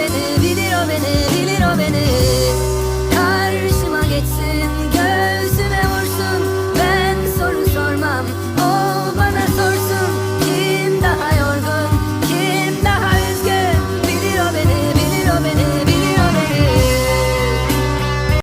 beni